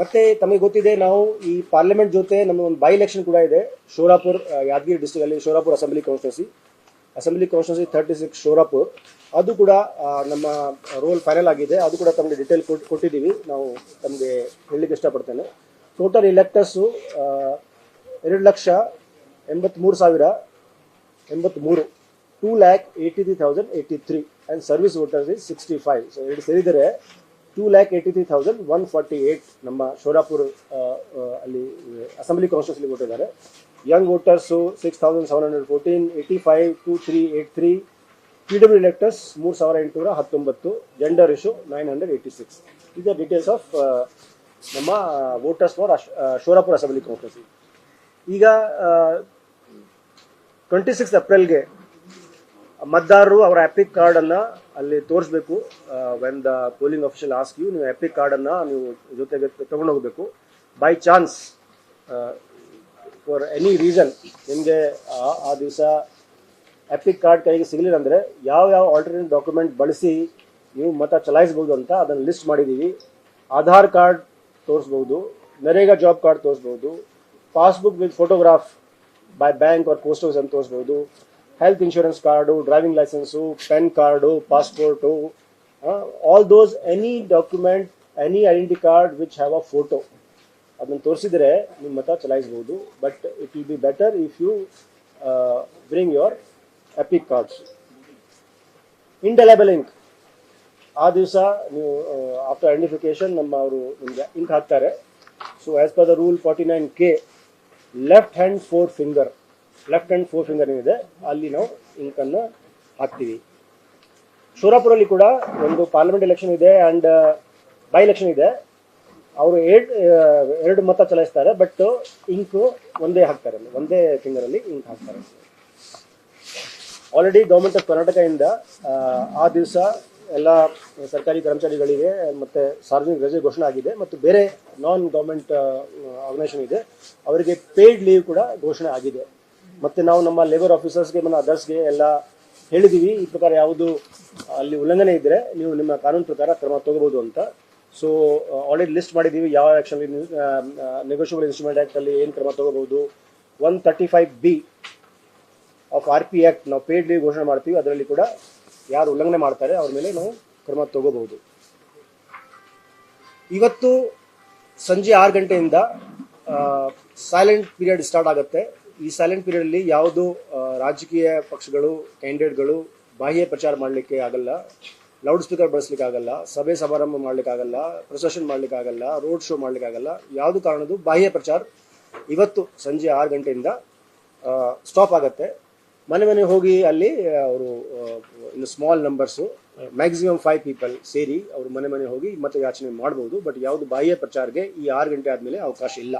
ಮತ್ತೆ ತಮಗೆ ಗೊತ್ತಿದೆ, ನಾವು ಈ ಪಾರ್ಲಿಮೆಂಟ್ ಜೊತೆ ನಮ್ಮ ಒಂದು ಬೈ ಎಲೆಕ್ಷನ್ ಕೂಡ ಇದೆ. ಶೋರಾಪುರ್ ಯಾದಗಿರಿ ಡಿಸ್ಟಿಕ್ ಅಲ್ಲಿ Shorapur assembly constituency assembly constituency thirty six Shorapur. ಅದು ಕೂಡ ನಮ್ಮ ರೋಲ್ ಫೈನಲ್ ಆಗಿದೆ. ಅದು ಕೂಡ ತಮಗೆ ಡಿಟೇಲ್ ಕೊಟ್ಟಿದ್ದೀವಿ. ನಾವು ತಮಗೆ ಹೇಳಲಿಕ್ಕೆ ಇಷ್ಟಪಡ್ತೇನೆ. ಟೋಟಲ್ ಇಲೆಕ್ಟರ್ಸು ಎರಡು ಲಕ್ಷ ಎಂಬತ್ತ್ಮೂರು ಸಾವಿರ ಎಂಬತ್ತ್ಮೂರು two lakh eighty three thousand eighty three and service voters is sixty five so ಎರಡು ಸೇರಿದರೆ two lakh eighty three thousand one forty eight ನಮ್ಮ ಶೋರಾಪುರ್ ಅಲ್ಲಿ ಅಸೆಂಬ್ಲಿ ಕಾನ್ಸ್ಟಿಟ್ಯೂನ್ಸಿಲಿ ಕೊಟ್ಟಿದ್ದಾರೆ. Young voters six thousand seven hundred fourteen eighty five two three eight three P W electors ಮೂರು ಸಾವಿರ ಎಂಟುನೂರ ಹತ್ತೊಂಬತ್ತು gender issue nine hundred eighty six ಇದು details of ನಮ್ಮ voters for Shorapur assembly constituency ಈಗ ಟ್ವೆಂಟಿ ಸಿಕ್ಸ್ ಏಪ್ರಿಲ್ಗೆ ಮತದಾರರು ಅವರ ಎಪಿಕ್ ಕಾರ್ಡನ್ನು ಅಲ್ಲಿ ತೋರಿಸ್ಬೇಕು. When the polling official ask you ನೀವು ಎಪಿಕ್ ಕಾರ್ಡನ್ನು ನೀವು ಜೊತೆಗೆ ತಗೊಂಡು ಹೋಗಬೇಕು. By chance for any reason ನಿಮಗೆ ಆ ದಿವಸ ಎಪಿಕ್ ಕಾರ್ಡ್ ಕೈಗೆ ಸಿಗಲಿಲ್ಲ ಅಂದರೆ ಯಾವ ಯಾವ ಆಲ್ಟರ್ನೇಟ್ ಡಾಕ್ಯುಮೆಂಟ್ ಬಳಸಿ ನೀವು ಮತ ಚಲಾಯಿಸ್ಬೋದು ಅಂತ ಅದನ್ನು ಲಿಸ್ಟ್ ಮಾಡಿದ್ದೀವಿ ಆಧಾರ್ ಕಾರ್ಡ್ ತೋರಿಸ್ಬೋದು, NREGA job card ತೋರಿಸ್ಬೋದು passbook with photograph by bank or post office ಅಂತ ತೋರಿಸ್ಬೋದು health insurance card driving licence PAN card passport all those any document any identity card which have a photo ಅದನ್ನು ತೋರಿಸಿದರೆ ನಿಮ್ಮ ಮತ ಚಲಾಯಿಸ್ಬೋದು. But it will be better if you bring your EPIC cards indelible ink ಆ ದಿವಸ ನೀವು after identification ನಮ್ಮ ಅವರು ನಿಮಗೆ ಇಂಕ್ ಹಾಕ್ತಾರೆ. So as per the rule forty nine K left hand forefinger left hand forefinger ಏನಿದೆ ಅಲ್ಲಿ ನಾವು ಇಂಕನ್ನು ಹಾಕ್ತೀವಿ. ಶೋರಾಪುರಲ್ಲಿ ಕೂಡ ಒಂದು ಪಾರ್ಲಿಮೆಂಟ್ ಎಲೆಕ್ಷನ್ ಇದೆ ಆ್ಯಂಡ್ ಬೈ ಎಲೆಕ್ಷನ್ ಇದೆ. ಅವರು ಎರಡು ಎರಡು ಮತ ಚಲಾಯಿಸ್ತಾರೆ ಬಟ್ ಇಂಕು ಒಂದೇ ಹಾಕ್ತಾರೆ ಒಂದೇ ಫಿಂಗರಲ್ಲಿ ಇಂಕ್ ಹಾಕ್ತಾರೆ. ಆಲ್ರೆಡಿ ಗೌರ್ಮೆಂಟ್ ಆಫ್ ಕರ್ನಾಟಕದಿಂದ ಆ, ಆ ದಿವಸ ಎಲ್ಲ ಸರ್ಕಾರಿ ಕರ್ಮಚಾರಿಗಳಿಗೆ ಮತ್ತು ಸಾರ್ವಜನಿಕ ರಜೆ ಘೋಷಣೆ ಆಗಿದೆ ಮತ್ತು ಬೇರೆ ನಾನ್ ಗೌರ್ಮೆಂಟ್ ಆರ್ಗನೈಸೇಷನ್ ಇದೆ ಅವರಿಗೆ ಪೇಯ್ಡ್ ಲೀವ್ ಕೂಡ ಘೋಷಣೆ ಆಗಿದೆ. ಮತ್ತು ನಾವು ನಮ್ಮ ಲೇಬರ್ ಆಫೀಸರ್ಸ್ಗೆ ಮತ್ತು ಅದರ್ಸ್ಗೆ ಎಲ್ಲ ಹೇಳಿದ್ದೀವಿ ಈ ಪ್ರಕಾರ ಯಾವುದು ಅಲ್ಲಿ ಉಲ್ಲಂಘನೆ ಇದ್ದರೆ ನೀವು ನಿಮ್ಮ ಕಾನೂನು ಪ್ರಕಾರ ಕ್ರಮ ತಗೋಬೋದು ಅಂತ. ಸೊ ಆಲ್ರೆಡಿ ಲಿಸ್ಟ್ ಮಾಡಿದ್ದೀವಿ ಯಾವ ಆ್ಯಕ್ಷನ್ ನೆಗೋಷಿಯಬಲ್ ಇನ್ಸ್ಟ್ರೂಮೆಂಟ್ ಆ್ಯಕ್ಟಲ್ಲಿ ಏನು ಕ್ರಮ ತಗೋಬೋದು one thirty five B of R P act ನಾವು ಪೇಡ್ ಲೀವ್ ಘೋಷಣೆ ಮಾಡ್ತೀವಿ. ಅದರಲ್ಲಿ ಕೂಡ ಯಾರು ಉಲ್ಲಂಘನೆ ಮಾಡ್ತಾರೆ, ಅವ್ರ ಮೇಲೆ ನಾವು ಕ್ರಮ ತಗೋಬಹುದು. ಇವತ್ತು ಸಂಜೆ ಆರು ಗಂಟೆಯಿಂದ ಸೈಲೆಂಟ್ ಪೀರಿಯಡ್ ಸ್ಟಾರ್ಟ್ ಆಗುತ್ತೆ. ಈ ಸೈಲೆಂಟ್ ಪೀರಿಯಡಲ್ಲಿ ಯಾವುದು ಆ, ರಾಜಕೀಯ ಪಕ್ಷಗಳು ಕ್ಯಾಂಡಿಡೇಟ್ಗಳು ಬಾಹ್ಯ ಪ್ರಚಾರ ಮಾಡಲಿಕ್ಕೆ ಆಗಲ್ಲ ಲೌಡ್ ಸ್ಪೀಕರ್ ಬಳಸಲಿಕ್ಕೆ ಆಗಲ್ಲ ಸಭೆ ಸಮಾರಂಭ ಮಾಡ್ಲಿಕ್ಕೆ ಆಗಲ್ಲ ಪ್ರೊಸೆಷನ್ ಮಾಡ್ಲಿಕ್ಕೆ ಆಗಲ್ಲ ರೋಡ್ ಶೋ ಮಾಡ್ಲಿಕ್ಕೆ ಆಗಲ್ಲ ಯಾವುದು ಕಾರಣದ್ದು ಬಾಹ್ಯ ಪ್ರಚಾರ ಇವತ್ತು ಸಂಜೆ ಆರು ಗಂಟೆಯಿಂದ ಸ್ಟಾಪ್ ಆಗತ್ತೆ. ಮನೆ ಮನೆ ಹೋಗಿ ಅಲ್ಲಿ ಅವರು ಇನ್ನು small numbers maximum five people ಸೇರಿ ಅವರು ಮನೆ ಮನೆ ಹೋಗಿ ಮತ್ತೆ ಯಾಚನೆ ಮಾಡ್ಬೋದು ಬಟ್ ಯಾವುದು ಬಾಹ್ಯ ಪ್ರಚಾರಕ್ಕೆ ಈ ಆರು ಗಂಟೆ ಆದಮೇಲೆ ಅವಕಾಶ ಇಲ್ಲ.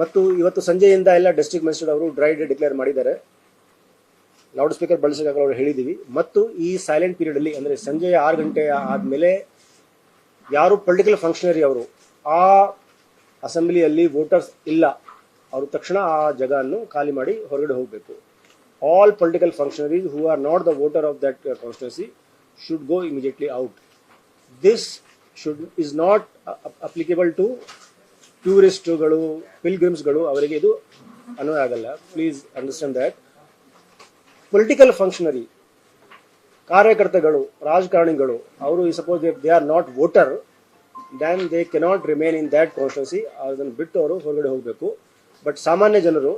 ಮತ್ತು ಇವತ್ತು ಸಂಜೆಯಿಂದ ಎಲ್ಲ ಡಿಸ್ಟ್ರಿಕ್ಟ್ ಮ್ಯಾಜಿಸ್ಟ್ರೇಟ್ ಅವರು ಡ್ರೈ ಡೇ ಡಿಕ್ಲೇರ್ ಮಾಡಿದ್ದಾರೆ. ಲೌಡ್ ಸ್ಪೀಕರ್ ಬಳಸಿದಾಗ ಅವರು ಹೇಳಿದ್ದೀವಿ ಮತ್ತು ಈ ಸೈಲೆಂಟ್ ಪೀರಿಯಡ್ ಅಲ್ಲಿ ಅಂದರೆ ಸಂಜೆ ಆರು ಗಂಟೆ ಆದಮೇಲೆ ಯಾರು ಪೊಲಿಟಿಕಲ್ ಫಂಕ್ಷನರಿ ಅವರು ಆ ಅಸೆಂಬ್ಲಿಯಲ್ಲಿ ವೋಟರ್ಸ್ ಇಲ್ಲ. ಅವರು ತಕ್ಷಣ ಆ ಜಾಗವನ್ನು ಖಾಲಿ ಮಾಡಿ ಹೊರಗಡೆ ಹೋಗಬೇಕು. All political functionaries who are not the voter of that constituency should go immediately out this should is not applicable to ಟೂರಿಸ್ಟ್ಗಳು, ಪಿಲ್ಗ್ರಿಮ್ಸ್ಗಳು ಅವರಿಗೆ ಇದು ಅನ್ವಯ ಆಗಲ್ಲ. Please understand that political functionary ಕಾರ್ಯಕರ್ತಗಳು, ರಾಜಕಾರಣಿಗಳು, ಅವರು suppose they are not voter then they cannot remain in that constituency ಅದನ್ನು ಬಿಟ್ಟು ಅವರು ಹೊರಗಡೆ ಹೋಗಬೇಕು. ಬಟ್ ಸಾಮಾನ್ಯ ಜನರು,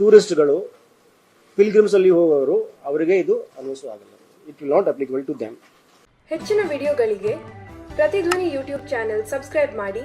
ಟೂರಿಸ್ಟ್ಗಳು, ಪಿಲ್ಗ್ರಿಮ್ಸ್ ಅಲ್ಲಿ ಹೋಗೋರು, ಅವರಿಗೆ ಇದು ಅನ್ವಯಿಸುವಾಗಲ್ಲ it will not applicable to them ಹೆಚ್ಚಿನ ವಿಡಿಯೋಗಳಿಗೆ ಪ್ರತಿಧ್ವನಿ ಯೂಟ್ಯೂಬ್ ಚಾನೆಲ್ ಸಬ್ಸ್ಕ್ರೈಬ್ ಮಾಡಿ.